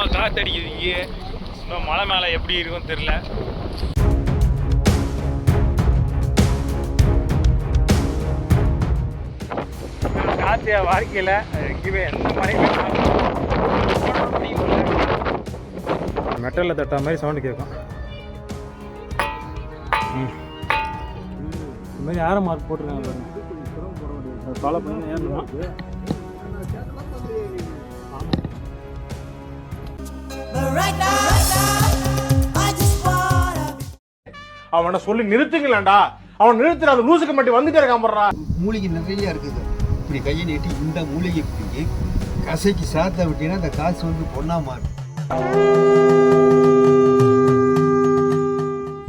செம்ம காத்தடிக்குது இங்கே இன்னும் மலை மேலே எப்படி இருக்கும்னு தெரில காற்று வாழ்க்கையில் எங்கேயுமே எந்த மலையுமே மெட்டலில் தட்டா மாதிரி சவுண்டு கேட்கும். இந்த மாதிரி யாரும் மார்க் போட்டிருக்காங்க பாருங்க. ஃபாலோ பண்ணி ஏறணுமா? அவனை சொல்லி நிறுத்துங்களேன்டா. அவன் நிறுத்துற அந்த லூசுக்கு மட்டும் வந்துட்டே இருக்கான் போடுறா. மூலிகை நிறைய இருக்குது. இப்படி கையை நீட்டி இந்த மூலிகை பிடிங்கி கசைக்கு சாத்த விட்டீங்கன்னா அந்த காசு வந்து பொண்ணா மாறும்.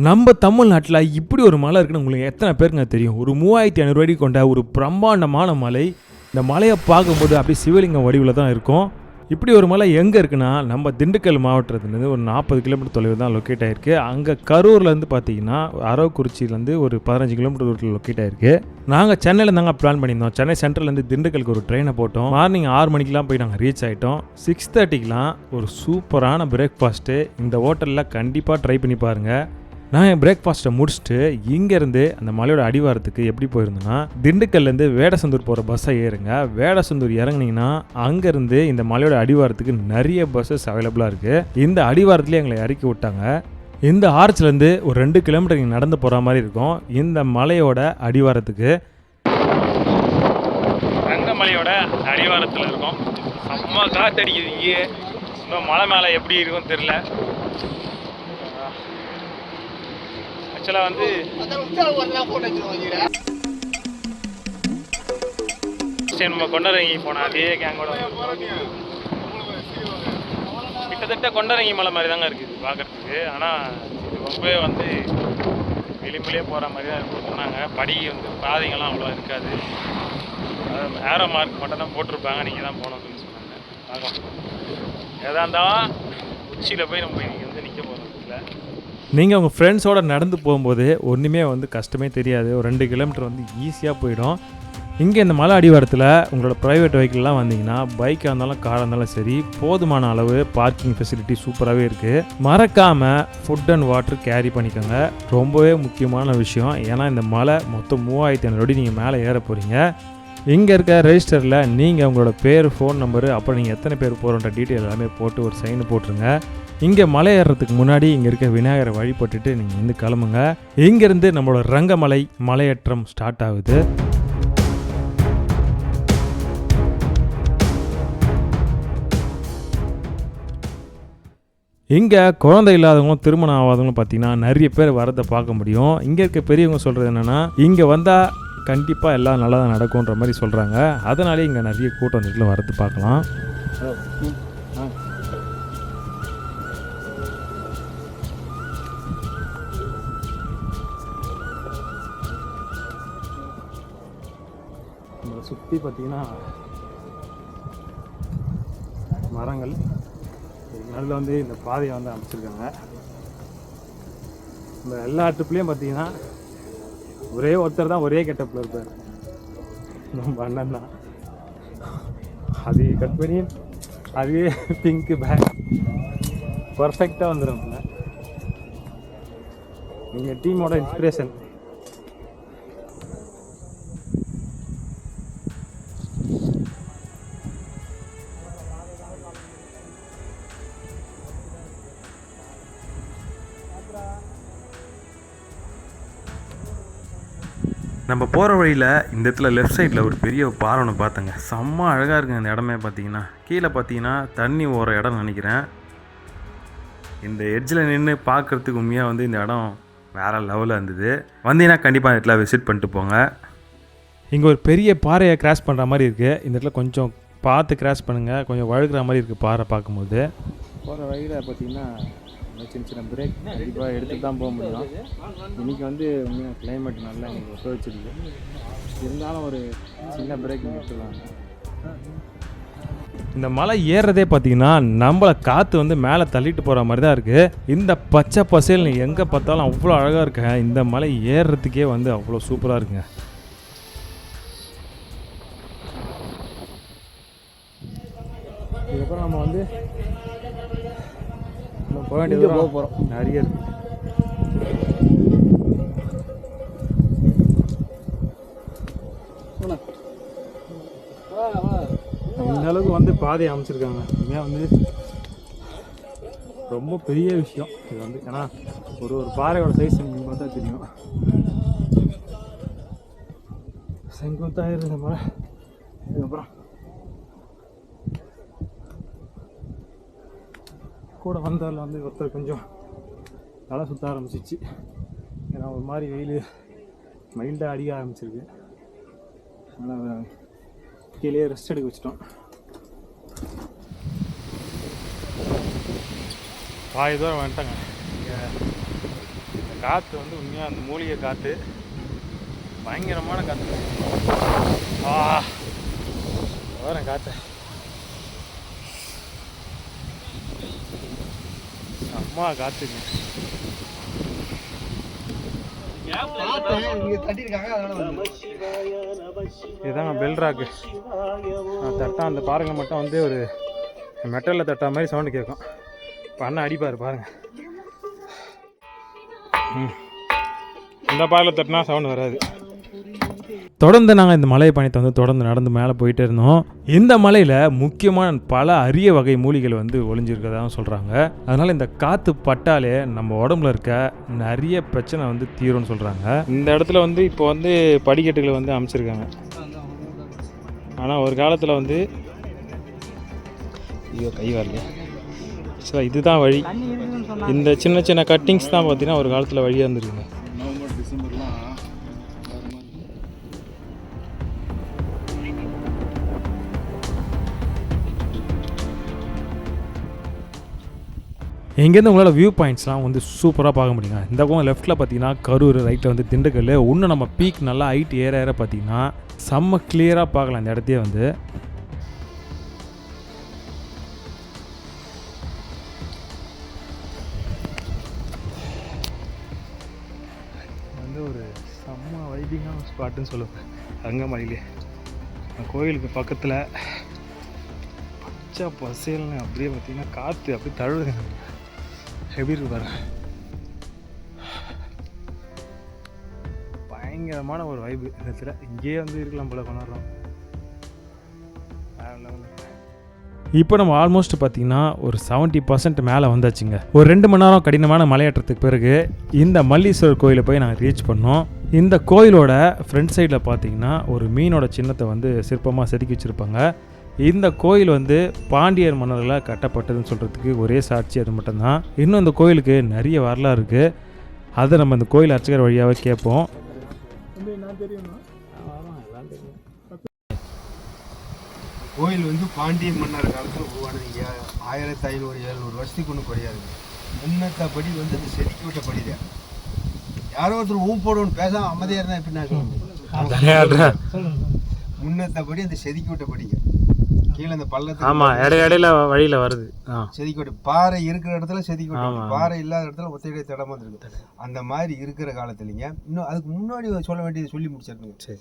நம்ம தமிழ்நாட்டில் இப்படி ஒரு மலை இருக்குன்னு உங்களுக்கு எத்தனை பேருங்க தெரியும்? ஒரு மூவாயிரத்தி ஐநூறு அடி கொண்ட ஒரு பிரம்மாண்டமான மலை. இந்த மலையை பார்க்கும்போது அப்படியே சிவலிங்கம் வடிவில் தான் இருக்கும். இப்படி ஒரு மலை எங்கே இருக்குன்னா நம்ம திண்டுக்கல் மாவட்டத்துலேருந்து ஒரு நாற்பது கிலோமீட்டர் தொலைவில் தான் லொக்கேட் ஆகிருக்கு அங்கே கரூர்லேருந்து பார்த்தீங்கன்னா அரவக்குறிச்சியிலேருந்து ஒரு பதினஞ்சு கிலோமீட்டர் தூரத்தில் லொக்கேட் ஆகிருக்கு நாங்கள் சென்னையில் தாங்க பிளான் பண்ணியிருந்தோம். சென்னை சென்ட்ரல்லேருந்து திண்டுக்கலுக்கு ஒரு ட்ரெயினை போட்டோம். மார்னிங் ஆறு மணிக்கெலாம் போய் நாங்கள் ரீச் ஆகிட்டோம் சிக்ஸ் தேர்ட்டிக்கெலாம் ஒரு சூப்பரான பிரேக்ஃபாஸ்ட்டு இந்த ஹோட்டலில் கண்டிப்பாக ட்ரை பண்ணி பாருங்கள் நான் என் பிரேக்ஃபாஸ்ட்டை முடிச்சுட்டு இங்கேருந்து அந்த மலையோட அடிவாரத்துக்கு எப்படி போயிருந்தேன்னா திண்டுக்கல்லேருந்து வேடசந்தூர் போகிற பஸ்ஸை ஏறுங்க. வேடசந்தூர் இறங்குனீங்கன்னா அங்கேருந்து இந்த மலையோட அடிவாரத்துக்கு நிறைய பஸ்ஸஸ் அவைலபிளாக இருக்குது இந்த அடிவாரத்துலேயே எங்களை இறக்கி விட்டாங்க. இந்த ஆர்ச்லேருந்து ஒரு ரெண்டு கிலோமீட்டர் இங்கே நடந்து போகிற மாதிரி இருக்கும். இந்த மலையோட அடிவாரத்துக்கு ரங்கமலையோட அடிவாரத்தில் இருக்கும். செம்ம காத்தடிக்குது இங்கே இன்னும் மலை மேலே எப்படி இருக்கும்னு தெரில ஆக்சுவலாக வந்து சரி நம்ம கொண்டரங்கி போனோம் அதே கேங்கோட கிட்டத்தட்ட கொண்டரங்கி மலை மாதிரி தாங்க இருக்குது பார்க்குறதுக்கு ஆனால் இது ரொம்பவே வந்து எளிமையிலே போகிற மாதிரி தான் இருக்கும் சொன்னாங்க. படி வந்து பாதைங்கள்லாம் அவ்வளோ இருக்காது. ஏரோ மார்க் மட்டும் தான் போட்டிருப்பாங்க. நீங்கள் தான் போகணும் அப்படின்னு சொன்னாங்க. பார்க்கலாம். எதாக இருந்தாலும் உச்சியில் போய் நம்ம நிற்கணும் வந்து நிற்க போகிறோம் இல்லை நீங்கள் உங்கள் ஃப்ரெண்ட்ஸோடு நடந்து போகும்போது ஒன்றுமே வந்து கஷ்டமே தெரியாது. ஒரு ரெண்டு கிலோமீட்டர் வந்து ஈஸியாக போயிடும். இங்கே இந்த மலை அடிவாரத்தில் உங்களோட ப்ரைவேட் வெஹிக்கிள்லாம் வந்தீங்கன்னா பைக்காக இருந்தாலும் காராக இருந்தாலும் சரி போதுமான அளவு பார்க்கிங் ஃபெசிலிட்டி சூப்பராகவே இருக்குது மறக்காமல் ஃபுட் அண்ட் வாட்டர் கேரி பண்ணிக்கோங்க. ரொம்பவே முக்கியமான விஷயம். ஏன்னா இந்த மலை மொத்தம் மூவாயிரத்தி ஐநூறு அடி நீங்கள் மேலே ஏற போகிறீங்க இங்கே இருக்க ரெஜிஸ்டரில் நீங்கள் உங்களோட பேர் ஃபோன் நம்பரு அப்புறம் நீங்கள் எத்தனை பேர் போகிறோன்ற டீட்டெயில் எல்லாமே போட்டு ஒரு சைன் போட்டுருங்க. இங்கே மலை ஏறுறதுக்கு முன்னாடி இங்கே இருக்க விநாயகரை வழிபட்டுட்டு நீங்கள் வந்து கிளம்புங்க. இங்கேருந்து நம்மளோட ரங்கமலை மலையேற்றம் ஸ்டார்ட் ஆகுது. இங்கே குழந்தை இல்லாதவங்களும் திருமணம் ஆகாதவங்களும் பார்த்தீங்கன்னா நிறைய பேர் வரதை பார்க்க முடியும். இங்கே இருக்க பெரியவங்க சொல்கிறது என்னென்னா இங்கே வந்தால் கண்டிப்பாக எல்லாம் நல்லா தான் நடக்கும்ன்ற மாதிரி சொல்கிறாங்க அதனாலே இங்கே நிறைய கூட்டம் வந்துட்டு வரது பார்க்கலாம். சுற்றி பார்த்திங்கன்னா மரங்கள். நடுவில் வந்து இந்த பாதையை வந்து அமைச்சிருக்காங்க. இந்த எல்லா ட்ரிப்லேயும் பார்த்தீங்கன்னா ஒரே ஒருத்தர் தான் ஒரே கெட்டப்பில் இருப்பார். நம்ம அண்ணன் தான். அது கட் பண்ணி அதுவே பிங்க்கு பேக் பர்ஃபெக்டாக வந்துடும் நீங்கள் டீமோட இன்ஸ்பிரேஷன் போகிற வழியில் இந்த இடத்துல லெஃப்ட் சைடில் ஒரு பெரிய பாறை ஒன்று பார்த்தேங்க. செம்ம அழகாக இருக்குங்க இந்த இடமே பார்த்தீங்கன்னா. கீழே பார்த்தீங்கன்னா தண்ணி ஓர இடம் நினைக்கிறேன். இந்த எட்ஜில் நின்று பார்க்குறதுக்கு உண்மையாக வந்து இந்த இடம் வேறு லெவலில் இருந்தது. வந்தீங்கன்னா கண்டிப்பாக இந்த இடத்துல விசிட் பண்ணிட்டு போங்க. இங்கே ஒரு பெரிய பாறையை கிராஸ் பண்ணுற மாதிரி இருக்குது இந்த இடத்துல கொஞ்சம் பார்த்து கிராஸ் பண்ணுங்கள் கொஞ்சம் வழுக்கிற மாதிரி இருக்குது பாறை பார்க்கும்போது. போகிற வழியில் பார்த்தீங்கன்னா சின்ன சின்ன பிரேக் கண்டிப்பாக எடுத்து தான் போக முடியும். இன்றைக்கி வந்து உண்மையாக கிளைமேட் நல்லா எனக்கு ஒத்து வச்சிருக்கு இருந்தாலும் ஒரு சின்ன பிரேக் எடுத்துக்கலாம் இந்த மலை ஏறுறதே பார்த்தீங்கன்னா நம்மளை காற்று வந்து மேலே தள்ளிட்டு போகிற மாதிரி தான் இருக்குது இந்த பச்சை பசேல் எங்கே பார்த்தாலும் அவ்வளோ அழகாக இருக்குங்க இந்த மலை ஏறுறதுக்கே வந்து அவ்வளோ சூப்பராக இருக்குங்க இதுக்கப்புறம் நம்ம வந்து போக வேண்டிய இங்கே தூரம் போக போகிறோம் நிறைய இருக்கு. இந்த அளவுக்கு வந்து பாதை அமைச்சிருக்காங்க. உண்மையாக வந்து ரொம்ப பெரிய விஷயம். இது வந்து ஏன்னா ஒரு ஒரு பாறையோட சைஸ் பார்த்தா தெரியும். செங்குத்தாக இருந்த மலை இதுக்கப்புறம் கூட வந்ததில் வந்து ஒருத்தர் கொஞ்சம் தலை சுற்ற ஆரம்பிச்சிச்சு. ஏன்னா ஒரு மாதிரி வெயில் மைல்டாக அடிக்க ஆரம்பிச்சிருக்கு. அதனால் கீழே ரெஸ்ட் எடுக்க வச்சிட்டோம். பாதி தூரம் வந்துட்டேங்க. இங்கே இந்த காற்று வந்து உண்மையாக அந்த மூலிகை காற்று பயங்கரமான காற்று ஆ வரேன் காற்று அம்மா காத்துங்க. இதுதாங்க பெல் ராக்கு தட்டா அந்த பாருங்க மட்டும் வந்து ஒரு மெட்டலில் தட்டா மாதிரி சவுண்டு கேட்கும் பண்ண அடிப்பார் பாருங்க. இந்த பாறையில் தட்டினா சவுண்டு வராது. தொடர்ந்து நாங்கள் இந்த மலை பயணத்தை வந்து தொடர்ந்து நடந்து மேலே போயிட்டே இருந்தோம். இந்த மலையில் முக்கியமான பல அரிய வகை மூலிகள் வந்து ஒளிஞ்சிருக்கதான் சொல்கிறாங்க அதனால் இந்த காற்று பட்டாலே நம்ம உடம்புல இருக்க நிறைய பிரச்சனை வந்து தீரும்னு சொல்கிறாங்க இந்த இடத்துல வந்து இப்போ வந்து படிக்கட்டுகளை வந்து அமைச்சிருக்காங்க. ஆனால் ஒரு காலத்தில் வந்து ஐயோ கை வரல ஆக்சுவலாக இதுதான் வழி. இந்த சின்ன சின்ன கட்டிங்ஸ் தான் பார்த்தீங்கன்னா ஒரு காலத்தில் வழியாக இருந்திருக்குங்க. இங்கேருந்து உங்களால் வியூ பாயிண்ட்ஸ்லாம் வந்து சூப்பராக பார்க்க முடியுங்க. இந்த பக்கம் லெஃப்ட்டில் பார்த்தீங்கன்னா கரூர் ரைட்டில் வந்து திண்டுக்கல் இன்னும் நம்ம பீக் நல்லா ஹைட் ஏற ஏற பார்த்தீங்கன்னா செம்ம கிளியராக பார்க்கலாம் இந்த இடத்தையே வந்து. வந்து ஒரு செம்ம வைபிங்கான ஸ்பாட்டுன்னு சொல்லுவேன். அங்கமலையிலே கோயிலுக்கு பக்கத்தில் பச்சை பசேல்னு அப்படியே பார்த்தீங்கன்னா காற்று அப்படியே தழுவுதுங்க எப்படி இருக்கு பாருங்க பயங்கரமான ஒரு வைப்பு இந்த இடத்துல இங்கேயே வந்து இருக்கலாம் போல கொண்டாடுறோம். இப்போ நம்ம ஆல்மோஸ்ட் பார்த்தீங்கன்னா ஒரு செவன்ட்டி பர்சன்ட் மேலே வந்தாச்சுங்க. ஒரு ரெண்டு மணி நேரம் கடினமான மலையேற்றத்துக்கு பிறகு இந்த மல்லீஸ்வரர் கோயிலை போய் நாங்கள் ரீச் பண்ணோம். இந்த கோயிலோட ஃப்ரண்ட் சைடில் பார்த்தீங்கன்னா ஒரு மீனோட சின்னத்தை வந்து சிற்பமாக செதுக்கி வச்சுருப்பாங்க. இந்த கோயில் வந்து பாண்டியர் மன்னர்களால் கட்டப்பட்டதுன்னு சொல்கிறதுக்கு ஒரே சாட்சி அது மட்டும்தான். இன்னும் இந்த கோயிலுக்கு நிறைய வரலாறு இருக்குது அதை நம்ம இந்த கோயில் அர்ச்சகர் வழியாகவே கேட்போம். கோயில் வந்து பாண்டிய மன்னர் காலத்தில் உருவானது ஆயிரத்தி ஐநூறு எழுநூறு வருஷத்துக்கு ஒன்றும் குறையாது முன்னத்தபடி வந்து அது செதுக்கி விட்ட படிதான் யாரோ ஒருத்தர் ஊம் போடணும்னு பேசாம அமைதியாக இருந்தால் எப்படி முன்னத்தபடி அந்த செதுக்கி விட்ட படிங்க கீழே அந்த பள்ளத்துக்கு ஆமாம் இடைய இடையில வழியில் வருது. ஆ. செதுக்கி விட்டு பாறை இருக்கிற இடத்துல செதுக்கி விட்டு ஆமா. பாறை இல்லாத இடத்துல ஒத்தையடி தடமா இருக்கு. அந்த மாதிரி இருக்கிற காலத்துலங்க. இன்னும் அதுக்கு முன்னாடி சொல்ல வேண்டியது சொல்லி முடிச்சிருக்குங்க சரி.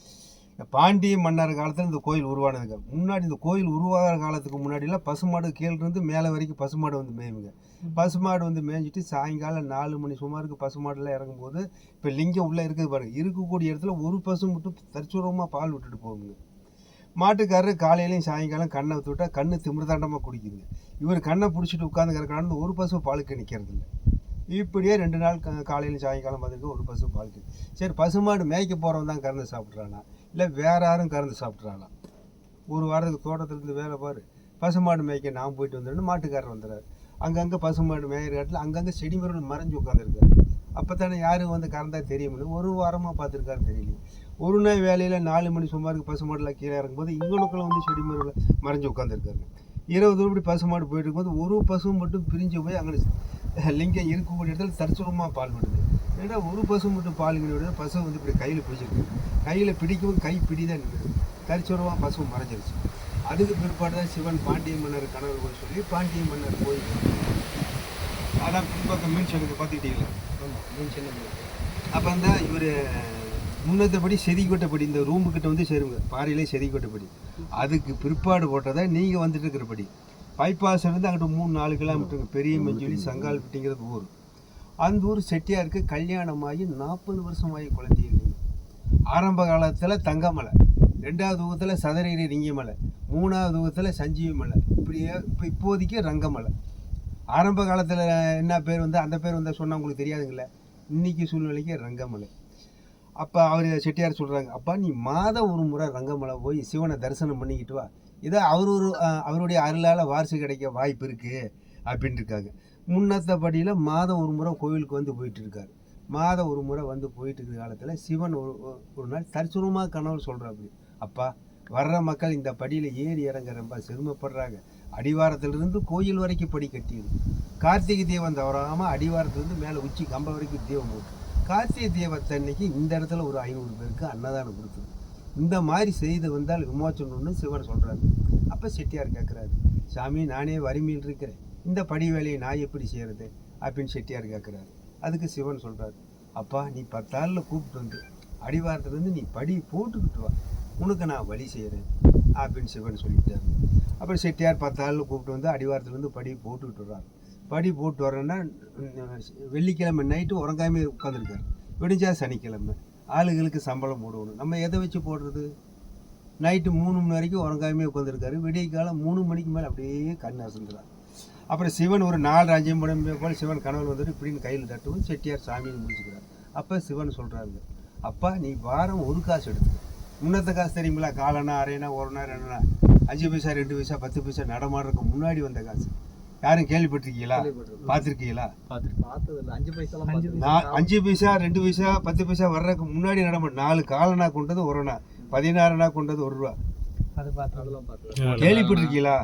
இந்த பாண்டிய மன்னர் காலத்தில் இந்த கோயில் உருவானதுங்க. முன்னாடி இந்த கோயில் உருவாகிற காலத்துக்கு முன்னாடிலாம் பசுமாடு கீழ இருந்து மேலே வரைக்கும் பசுமாடு வந்து மேயுங்க. பசுமாடு வந்து மேய்ஞ்சிட்டு சாயங்காலம் நாலு மணி சுமாருக்கு பசுமாடுலாம் இறங்கும்போது இப்போ லிங்கம் உள்ளே இருக்குது பாருங்க. இருக்கக்கூடிய இடத்துல ஒரு பசு மட்டும் தற்சூரமாக பால் விட்டுட்டு போகுங்க. மாட்டுக்காரர் காலையிலையும் சாயங்காலம் கண்ணை விட்டுவிட்டா கண்ணு திமிர்தாண்டமாக குடிக்குதுங்க இவர் கண்ணை பிடிச்சிட்டு உட்காந்து கிடக்கிறான்னு ஒரு பசு பாலுக்கு நிற்கிறது இல்லை. இப்படியே ரெண்டு நாள் க- சாயங்காலம் பார்த்துருக்கு ஒரு பசு பாலுக்கு சரி பசுமாடு மேய்க்க போகிறவன் தான் கறந்து சாப்பிட்றானா? இல்லை வேற யாரும் கறந்து சாப்பிட்றானா? ஒரு வாரத்துக்கு தோட்டத்துலேருந்து வேலை பாரு. பசுமாடு மேய்க்க நான் போயிட்டு வந்துடுன்னு மாட்டுக்காரர் வந்துடுறாரு அங்கங்கே பசுமாடு மேயிற இடத்துல அங்கங்கே செடி மரம் மறைஞ்சு உட்காந்துருக்காரு அப்போ தானே யாரும் வந்து கறந்தால் தெரியுமில்ல ஒரு வாரமாக பார்த்துருக்காரு தெரியலையே. ஒரு நாள் வேலையில் நாலு மணி சுமாருக்கு பசுமாடுலாம் கீழே இறங்கும்போது இங்கனுக்குள்ள வந்து செடி மரம் மறைஞ்சு உட்காந்துருக்காங்க இருபது ரூபாய் பசுமாடு போயிட்டு இருக்கும்போது ஒரு பசு மட்டும் பிரிஞ்சு போய் அங்கே லிங்கம் இருக்கக்கூடிய இடத்துல தற்சுரமாக பால் விடுது. ஏன்னா ஒரு பசு மட்டும் பால் கிடையாது பசு வந்து இப்படி கையில் பிடிச்சிருக்கு. கையில் பிடிக்கவும் கை பிடி தான் நிற்குது தற்சுரமாக பசு மறைஞ்சிருச்சு. அதுக்கு பிற்பாடு தான் சிவன் பாண்டிய மன்னர் கனவு போய் சொல்லி பாண்டிய மன்னர் போய் அதான் பின்பக்கம் மீன் சங்கத்தை பார்த்துக்கிட்டீங்களா? மீன் சங்கம் அப்போ தான் இவர் முன்னத்தபடி செதிக்கோட்டப்படி இந்த ரூமுக்கிட்ட வந்து சேருங்க. பாறையிலே செதிக்கோட்டப்படி. அதுக்கு பிற்பாடு போட்டதா நீங்கள் வந்துட்டு இருக்கிறபடி. பைபாஸ் இருந்து அங்கிட்டு மூணு நாலு கிலோமீட்டருக்கு பெரிய மஞ்சளி சங்கால்பட்டிங்கிறது ஊர். அந்த ஊர் செட்டியாருக்கு கல்யாணமாகி நாற்பது வருஷமாகி குழந்தை இல்லைங்க. ஆரம்ப காலத்தில் தங்கமலை. ரெண்டாவது ஊகத்தில் சதுரகிரி ரிங்கிமலை மூணாவது ஊகத்தில் சஞ்சீவி மலை இப்படியே இப்போ இப்போதைக்கு ரங்கமலை. ஆரம்ப காலத்தில் என்ன பேர் வந்து அந்த பேர் வந்தால் சொன்னால் உங்களுக்கு தெரியாதுங்களே. இன்னைக்கு சூழ்நிலைக்கு ரங்கமலை. அப்போ அவர் செட்டியார் சொல்கிறாங்க அப்பா நீ மாதம் ஒரு முறை ரங்கமலை போய் சிவனை தரிசனம் பண்ணிக்கிட்டு வா. இதோ அவர் ஒரு அவருடைய அருளால் வாரிசு கிடைக்க வாய்ப்பு இருக்குது அப்படின்ட்டு இருக்காங்க முன்னத்தபடியில் மாதம் ஒரு முறை கோவிலுக்கு வந்து போயிட்டு இருக்காரு மாதம் ஒரு முறை வந்து போயிட்டு இருக்கிற காலத்தில் சிவன் ஒரு ஒரு- நாள் தரிசனமாக கனவு சொல்கிறாரு அப்பா வர்ற மக்கள் இந்த படியில் ஏறி இறங்க ரொம்ப சிரமப்படுறாங்க. அடிவாரத்திலிருந்து கோயில் வரைக்கும் படி கட்டியிருக்கு கார்த்திகை தீபம் தவறாமல் அடிவாரத்துலேருந்து மேலே உச்சி கம்ப வரைக்கும் தீபம் போட்டு கார்த்திகை தேவத்தன்னைக்கு இந்த இடத்துல ஒரு ஐநூறு பேருக்கு அன்னதானம் கொடுத்துரு இந்த மாதிரி செய்து வந்தால் விமோச்சனம்னு சிவன் சொல்கிறாரு அப்போ செட்டியார் கேட்குறாரு சாமி நானே வறுமையில் இருக்கிறேன். இந்த படி வேலையை நான் எப்படி செய்கிறது அப்படின்னு செட்டியார் கேட்குறாரு அதுக்கு சிவன் சொல்கிறாரு அப்பா நீ பத்தாளில் கூப்பிட்டு வந்து அடிவாரத்துலேருந்து நீ படி போட்டுக்கிட்டு வா. உனக்கு நான் வழி செய்கிறேன் அப்படின்னு சிவன் சொல்லிட்டார். அப்புறம் செட்டியார் பத்தாளில் கூப்பிட்டு வந்து அடிவாரத்துலேருந்து படி போட்டுக்கிட்டு வர்றாரு. படி போட்டு வரேன்னா வெள்ளிக்கிழமை நைட்டு உறங்காமே உட்காந்துருக்காரு விடிஞ்சா சனிக்கிழமை. ஆளுகளுக்கு சம்பளம் போடணும். நம்ம எதை வச்சு போடுறது? நைட்டு மூணு மணி வரைக்கும் உறங்காமே உட்காந்துருக்காரு விடிய காலம் மூணு மணிக்கு மேலே அப்படியே கண் அசந்துறாரு. அப்புறம் சிவன் ஒரு நாலு அஞ்சு மணி போல் சிவன் கனவு வந்துட்டு இப்படின்னு கையில் தட்டுவோம். செட்டியார் சாமின்னு முடிச்சுக்கிறார். அப்போ சிவன் சொல்கிறாங்க அப்பா நீ வாரம் ஒரு காசு எடுத்து முன்னத்த காசு தெரியுங்களா காலனா அரைனா ஒரு நாள் என்னன்னா அஞ்சு பைசா ரெண்டு பைசா பத்து பைசா நடமாடுறதுக்கு முன்னாடி வந்த காசு. யாரும் கேள்விப்பட்டிருக்கீங்களா? பார்த்துருக்கீங்களா? பார்த்ததில்ல. அஞ்சு பைசாலாம் நான் அஞ்சு பைசா ரெண்டு பைசா பத்து பைசா வர்றதுக்கு முன்னாடி நடமா நாலு காலனா கொண்டது ஒரு நாள் பதினாறுனா கொண்டது ஒரு ரூபா. கேள்விப்பட்டிருக்கீங்களா?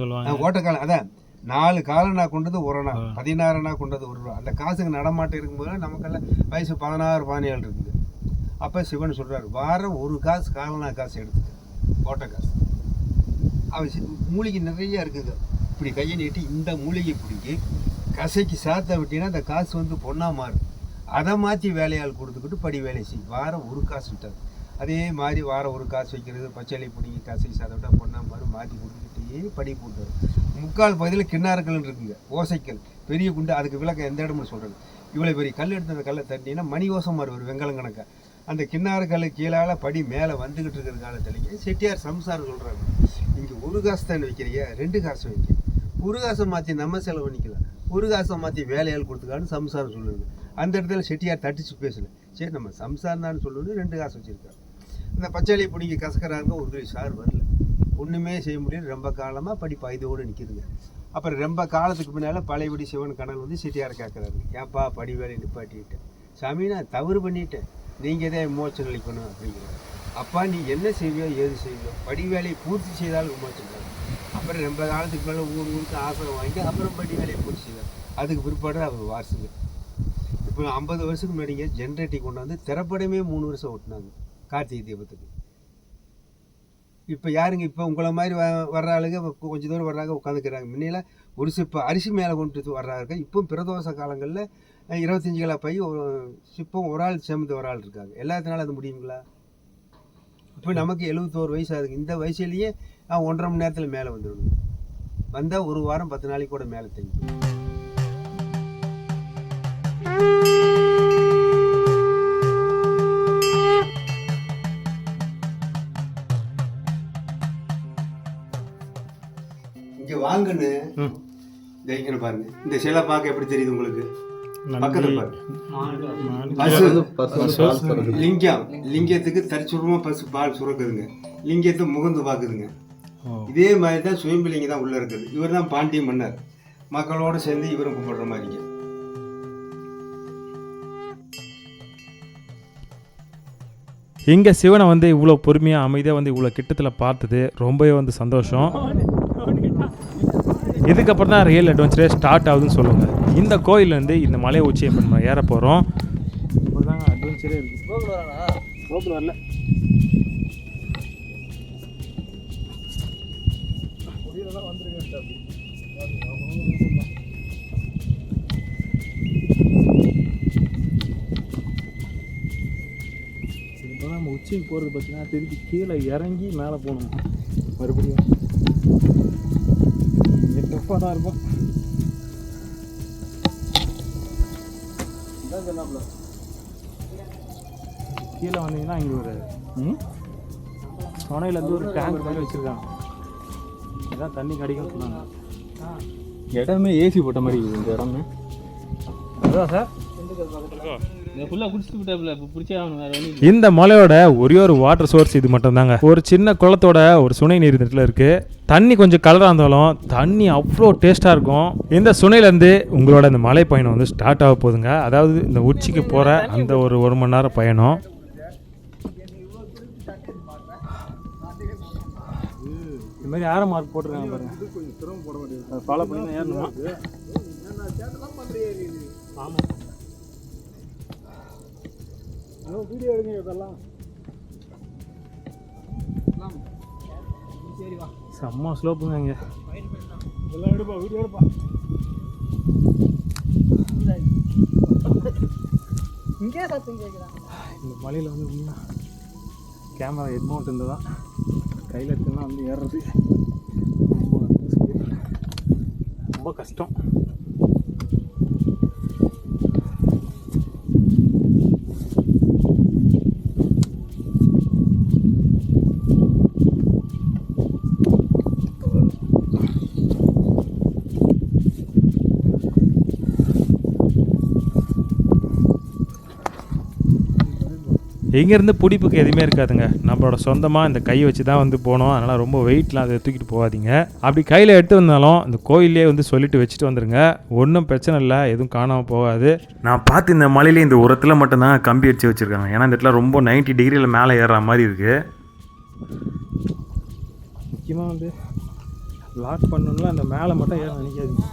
சொல்லுவாங்க. ஓட்டக்காலம். அதான். நாலு காலனா கொண்டது ஒரு அணா பதினாறுனா கொண்டது ஒரு ரூபா. அந்த காசுக்கு நடமாட்டம் இருக்கும்போது நமக்கெல்லாம் வயசு பதினாறு பதினேழு இருக்குது. அப்போ சிவன் சொல்றாரு வாரம் ஒரு காசு காலனா காசு எடுத்துக்க. ஓட்ட காசு அவன் மூலிகை நிறைய இருக்குங்க. இப்படி கையை நீட்டி இந்த மூலிகை பிடிக்கி கசைக்கு சாத்த விட்டீங்கன்னா அந்த காசு வந்து பொண்ணாக மாறும். அதை மாற்றி வேலையாள் கொடுத்துக்கிட்டு படி வேலை செய். வாரம் ஒரு காசு விட்டார் அதே மாதிரி வாரம் ஒரு காசு வைக்கிறது பச்சளை பிடிங்கி கசைக்கு சாத்த விட்டா பொண்ணாக மாறும். மாற்றி கொடுத்துக்கிட்டே படி போட்டு முக்கால் பகுதியில் கிண்ணார்கள் இருக்குங்க. ஓசைக்கல். பெரிய குண்டு. அதுக்கு விளக்கம் எந்த இடம்னு சொல்கிறது இவ்வளோ பெரிய கல் எடுத்து அந்த கல்லை தட்டினீங்கன்னா மணி ஓசம் மாறு ஒரு வெங்கலம் கணக்கா. அந்த கிண்ணாறு கீழால் படி மேலே வந்துக்கிட்டு இருக்கிற காலத்துலேயே செட்டியார் சம்சாரம் சொல்கிறாங்க இங்கே ஒரு காசு தானே வைக்கிறீங்க ரெண்டு காசு வைக்கிறீங்க. ஒரு காசை மாற்றி நம்ம செலவு பண்ணிக்கலாம். ஒரு காசை மாற்றி வேலையால் கொடுத்துக்கான்னு சம்சாரம் சொல்லுது. அந்த இடத்துல செட்டியார் தட்டிச்சு பேசல. சரி நம்ம சம்சாரம் தான் சொல்லணும்னு ரெண்டு காசு வச்சுருக்காரு. இந்த பச்சாளி பிடிங்கி கசக்கிறாங்க ஒரு சார் வரல. ஒன்றுமே செய்ய முடியல. ரொம்ப காலமாக படி பாய்தோடு நிற்கிதுங்க அப்புறம் ரொம்ப காலத்துக்கு பின்னால் பழையபடி சிவன் கனல் வந்து செட்டியார் கேட்குறாரு ஏப்பா படி வேலையை நிப்பாட்டிட்டேன் சாமி நான் தவறு பண்ணிட்டேன். நீங்கள் தான் விமோச்சனம் அளிக்கணும் அப்படிங்கிறாரு. அப்பா நீ என்ன செய்வியோ ஏது செய்வியோ படி வேலையை பூர்த்தி செய்தாலும் மோச்சம் அப்புறம் ரொம்ப காலத்துக்கு மேலே ஊர் ஊருக்கு ஆசனம் வாங்கி அப்புறம் படி வேலையை போச்சுங்க அதுக்கு பிற்பாடு அவர் வாரிசுங்க இப்போ ஐம்பது வருஷத்துக்கு முன்னாடிங்க ஜென்ரேட்டிங் கொண்டாந்து திரைப்படமே மூணு வருஷம் ஓட்டினாங்க கார்த்திகை தீபத்துக்கு. இப்போ யாருங்க இப்போ உங்களை மாதிரி வ வர்ற ஆளுங்க கொஞ்சம் தூரம் வர்றாங்க உட்காந்துக்கிறாங்க. முன்னையெல்லாம் ஒரு சிப்பம் அரிசி மேலே கொண்டு வர்றாங்க. இப்போ பிரதோஷ காலங்களில் இருபத்தஞ்சு கிலோ பை சிப்பம் ஒரு ஆள் சேர்ந்து ஒரு ஆள் இருக்காங்க. எல்லாத்தினாலும் அது முடியுங்களா? இப்போ நமக்கு எழுபத்தோரு வயசு ஆகுதுங்க. இந்த வயசுலேயே ஒன்றரை மணி நேரத்தில் மேலே வந்துடணும். வந்தால் ஒரு வாரம் பத்து நாளைக்கு கூட மேலே தங்கி இங்கே வாங்கன்னு. ஜெயிக்கணும் பாருங்க. இந்த சிலை பார்க்க எப்படி தெரியுது உங்களுக்கு? பக்கத்தில் பாருங்க. லிங்கம். லிங்கத்துக்கு தரிச்சுரமாக பசு பால் சுரக்குதுங்க. லிங்கத்தை முகந்து பார்க்குதுங்க. ஓ. இதே மாதிரி தான் சுயம்பு தான் உள்ளே இருக்குது. இவர் தான் பாண்டிய மன்னர். மக்களோடு சேர்ந்து இவரும் கும்பிடுற மாதிரிங்க. இங்கே சிவனை வந்து இவ்வளோ பொறுமையாக அமைதியாக வந்து இவ்வளோ கிட்டத்தில் பார்த்தது ரொம்பவே வந்து சந்தோஷம். இதுக்கப்புறம் தான் ரியல் அட்வென்ச்சரே ஸ்டார்ட் ஆகுதுன்னு சொல்லுவாங்க இந்த கோயிலேருந்து இந்த மலை உச்சியை இப்போ நம்ம ஏற போகிறோம் அட்வென்ச்சரே இருக்குது நம்ம உச்சிக்கு போகிறது பார்த்தீங்கன்னா திருப்பி கீழே இறங்கி மேலே போகணும். மறுபடியும். டஃப்பாக தான் இருக்கும். கீழே வந்தீங்கன்னா இங்கே ஒரு சொனையிலேருந்து ஒரு டேங்க் மாதிரி வச்சுருக்காங்க. இதான் தண்ணி கிடைக்கும் சொன்னாங்க. இடமே ஏசி போட்ட மாதிரி இருக்குது இந்த இடமே. அதுதான் சார். இந்த மலையோட ஒரே ஒரு வாட்டர் சோர்ஸ் இது மட்டும் தாங்க ஒரு சின்ன குளத்தோட ஒரு சுனை நீர் இருக்கு. தண்ணி கொஞ்சம் கலராக இருந்தாலும் தண்ணி அவ்வளோ டேஸ்ட்டாக இருக்கும். இந்த சுனையிலேருந்து உங்களோட இந்த மலை பயணம் வந்து ஸ்டார்ட் ஆக போகுதுங்க. அதாவது இந்த உச்சிக்கு போகிற அந்த ஒரு ஒரு மணி நேரம் பயணம். இந்த மாதிரி ஆரம் மார்க் போட்டிருக்காங்க பாருங்க. ஃபாலோ பண்ணி தான் ஏறணுமா? ஆமாம் செம்ம ஸ்லோப்புங்க இங்கே. எல்லாம் எடுப்பா வீடியோ எடுப்பா. இங்கே சத்தம் கேட்குறாங்க இந்த மலையில் வந்து உண்மையா கேமரா ஹெட் மவுண்ட் இருந்தால் தான். கையில் எடுத்துனா வந்து ஏறுறது. ரொம்ப கஷ்டம். இங்கேருந்து பிடிப்புக்கு எதுவுமே இருக்காதுங்க. நம்மளோட சொந்தமாக இந்த கையை வச்சு தான் வந்து போனோம். அதனால் ரொம்ப வெயிட்லாம் அதை தூக்கிட்டு போகாதீங்க. அப்படி கையில் எடுத்து வந்தாலும் இந்த கோயிலே வந்து சொல்லிட்டு வச்சுட்டு வந்துருங்க. ஒன்றும் பிரச்சனை இல்லை. எதுவும் காணாமல் போகாது. நான் பார்த்து இந்த மலையிலே இந்த உரத்தில் மட்டும்தான் கம்பி அடிச்சு வச்சுருக்காங்க. ஏன்னா இந்த இடத்துல ரொம்ப 90 டிகிரியில் மேலே ஏறுற மாதிரி இருக்குது முக்கியமாக வந்து லாக் பண்ணணும்னா அந்த மேலே மட்டும் ஏற நினைக்காதீங்க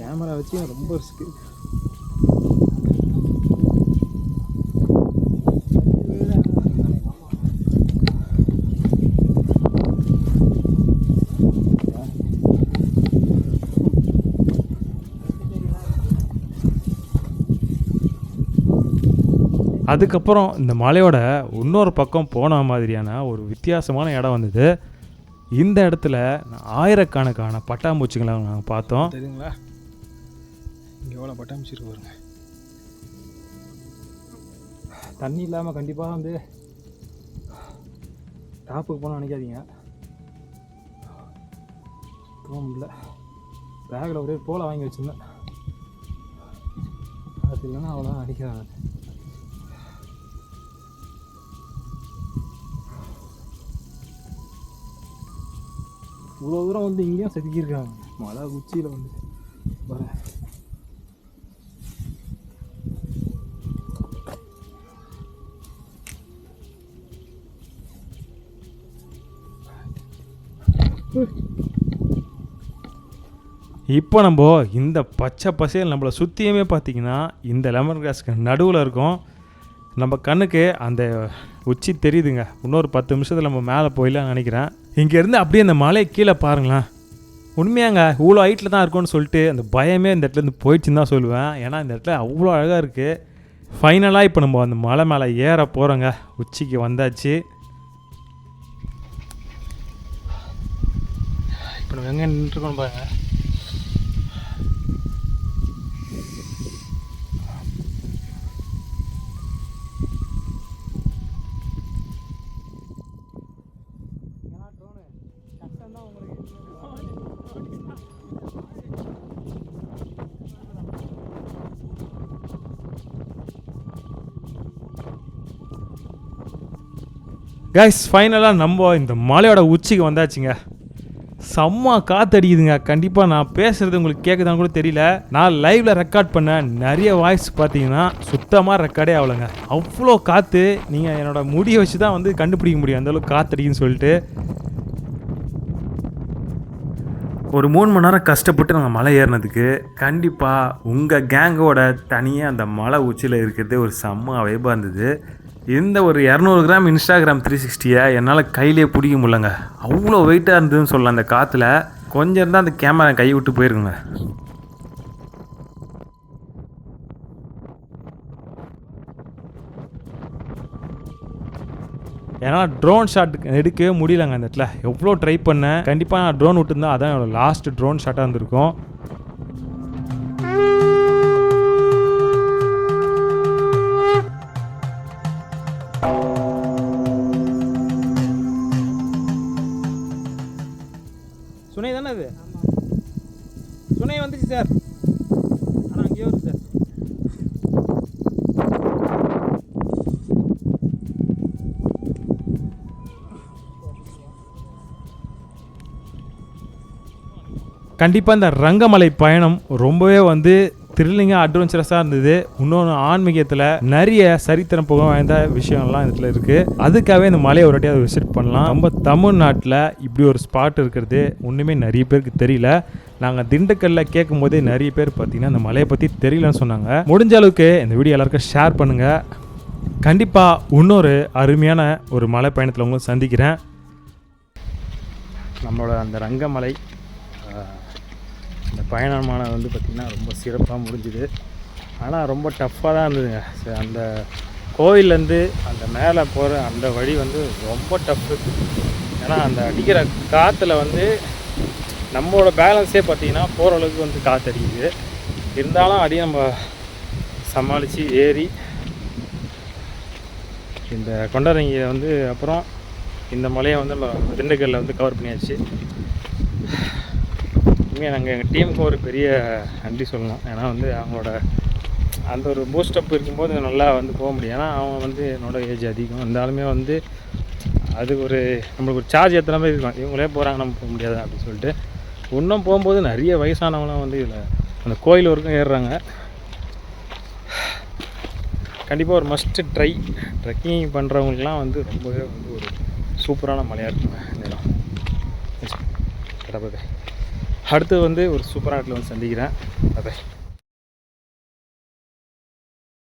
கேமரா வச்சு ரொம்ப ரிஸ்க்கு அதுக்கப்புறம் இந்த மலையோட இன்னொரு பக்கம் போன மாதிரியான ஒரு வித்தியாசமான இடம் வந்தது. இந்த இடத்துல ஆயிரக்கணக்கான பட்டாம்பூச்சிகளை நாங்கள் பார்த்தோம். தெரியுங்களா? இங்கே எவ்வளோ பட்டாம்பூச்சி இருக்கு பாருங்க. தண்ணி இல்லாமல் கண்டிப்பாக வந்து டாப்புக்கு போனால் நினைக்காதீங்க. தூங்க முடியல. பேக்கில் ஒரே போல வாங்கி வச்சுருந்தேன். அது இல்லைன்னா அவ்வளோதான் அடிக்கிறாங்க இவ்வளோ தூரம் வந்து இங்கேயும் செதுக்கியிருக்காங்க. மலை உச்சியில் வந்து. வர இப்போ நம்ம இந்த பச்சை பசேல் நம்மளை சுற்றியுமே பார்த்தீங்கன்னா இந்த லெமன் கிராஸ்க்கு நடுவில் இருக்கும். நம்ம கண்ணுக்கு அந்த உச்சி தெரியுதுங்க. இன்னொரு பத்து நிமிஷத்தில் நம்ம மேலே போயிடலாம்னு நினைக்கிறேன். இங்கேருந்து அப்படியே அந்த மலையை கீழே பாருங்களேன். உண்மையாங்க இவ்வளோ ஹைட்டில் தான் இருக்கும்னு சொல்லிட்டு அந்த பயமே இந்த இடத்துலேருந்து போயிடுச்சுன்னு தான் சொல்லுவேன். ஏன்னா இந்த இடத்துல அவ்வளோ அழகாக இருக்குது ஃபைனலாக இப்போ நம்ம அந்த மலை மேலே ஏற போகிறோங்க உச்சிக்கு வந்தாச்சு. இப்போ நம்ம எங்கே நின்றுருக்கோம் பாருங்கள் கைஸ் ஃபைனலாக நம்ம இந்த மலையோட உச்சிக்கு வந்தாச்சுங்க. செம்ம காத்தடிக்குதுங்க. கண்டிப்பாக நான் பேசுகிறது உங்களுக்கு கேட்குதான்னு கூட தெரியல. நான் லைவில் ரெக்கார்ட் பண்ண நிறைய வாய்ஸ் பார்த்தீங்கன்னா சுத்தமாக ரெக்கார்டே ஆகலைங்க. அவ்வளோ காற்று நீங்கள் என்னோட முடியை வச்சு தான் வந்து கண்டுபிடிக்க முடியும். அந்தளவுக்கு காத்தடிக்குன்னு சொல்லிட்டு. ஒரு மூணு மணி நேரம் கஷ்டப்பட்டு நாங்கள் மலை ஏறினதுக்கு கண்டிப்பாக உங்கள் கேங்கோட தனியாக அந்த மலை உச்சியில் இருக்கிறது ஒரு செம்ம வைபாக இருந்தது. இந்த ஒரு இரநூறு கிராம் இன்ஸ்டாகிராம் த்ரீ சிக்ஸ்டியை என்னால் கையிலே பிடிக்க முடியலங்க. அவ்வளோ வெயிட்டாக இருந்ததுன்னு சொல்லலாம் அந்த காற்றுல கொஞ்சம் இருந்தால் அந்த கேமரா கை விட்டு போயிருக்குங்க. ஏன்னா ட்ரோன் ஷாட் எடுக்கவே முடியலங்க அந்த இடத்துல. எவ்வளோ ட்ரை பண்ணேன். கண்டிப்பாக நான் ட்ரோன் விட்டுருந்தா அதான் என்னோடய லாஸ்ட் ட்ரோன் ஷாட்டாக இருந்திருக்கும். கண்டிப்பாக இந்த ரங்கமலை பயணம் ரொம்பவே வந்து த்ரில்லிங்காக அட்வென்ச்சரஸாக இருந்தது. இன்னொன்று ஆன்மீகத்தில் நிறைய சரித்திரம் புகழ் வாய்ந்த விஷயம்லாம் இதில் இருக்குது அதுக்காகவே இந்த மலையை ஒரு வாட்டி அதை விசிட் பண்ணலாம். நம்ம தமிழ்நாட்டில் இப்படி ஒரு ஸ்பாட் இருக்கிறது ஒன்றுமே நிறைய பேருக்கு தெரியல. நாங்கள் திண்டுக்கல்ல கேட்கும் போதே நிறைய பேர் பார்த்தீங்கன்னா இந்த மலையை பற்றி தெரியலன்னு சொன்னாங்க. முடிஞ்ச அளவுக்கு இந்த வீடியோ எல்லாருக்கும் ஷேர் பண்ணுங்கள் கண்டிப்பாக இன்னொரு அருமையான ஒரு மலை பயணத்தில் உங்களுக்கு சந்திக்கிறேன். நம்மளோட அந்த ரங்கமலை இந்த பயணமானது வந்து பார்த்திங்கன்னா ரொம்ப சிறப்பாக முடிஞ்சுது. ஆனால் ரொம்ப டஃப்பாக தான் இருந்ததுங்க. சரி, அந்த கோவிலேருந்து அந்த மேலே போகிற அந்த வழி வந்து ரொம்ப டஃப்பு ஏன்னா அந்த அடிக்கிற காற்றுல வந்து நம்மளோட பேலன்ஸே பார்த்திங்கன்னா போகிற அளவுக்கு வந்து காற்று அடிக்குது இருந்தாலும் அடி நம்ம சமாளித்து ஏறி இந்த கொண்டரங்கியை வந்து அப்புறம் இந்த மலையை வந்து நம்ம திண்டுக்கல்லில் வந்து கவர் பண்ணியாச்சு. உண்மையாக நாங்கள் எங்கள் டீமுக்கு ஒரு பெரிய நன்றி சொல்லணும். ஏன்னா வந்து அவங்களோட அந்த ஒரு பூஸ்டப் இருக்கும்போது நல்லா வந்து போக முடியும். ஏன்னா அவன் வந்து என்னோட ஏஜ் அதிகம். இருந்தாலுமே வந்து அது ஒரு நம்மளுக்கு ஒரு சார்ஜ் ஏற்றுற மாதிரி இருக்கும். இவங்களே போகிறாங்க நம்ம போக முடியாது அப்படின்னு சொல்லிட்டு. இன்னும் போகும்போது நிறைய வயசானவங்களாம் வந்து இதில் அந்த கோயில் வரைக்கும் ஏறுறாங்க. கண்டிப்பாக ஒரு மஸ்ட்டு ட்ரை ட்ரெக்கிங் பண்ணுறவங்களுக்குலாம் வந்து ரொம்பவே வந்து ஒரு சூப்பரான மலையாக இருக்குங்க இந்த இடம். அடுத்து வந்து ஒரு சூப்பரான இடத்துல வந்து சந்திக்கிறேன் அதை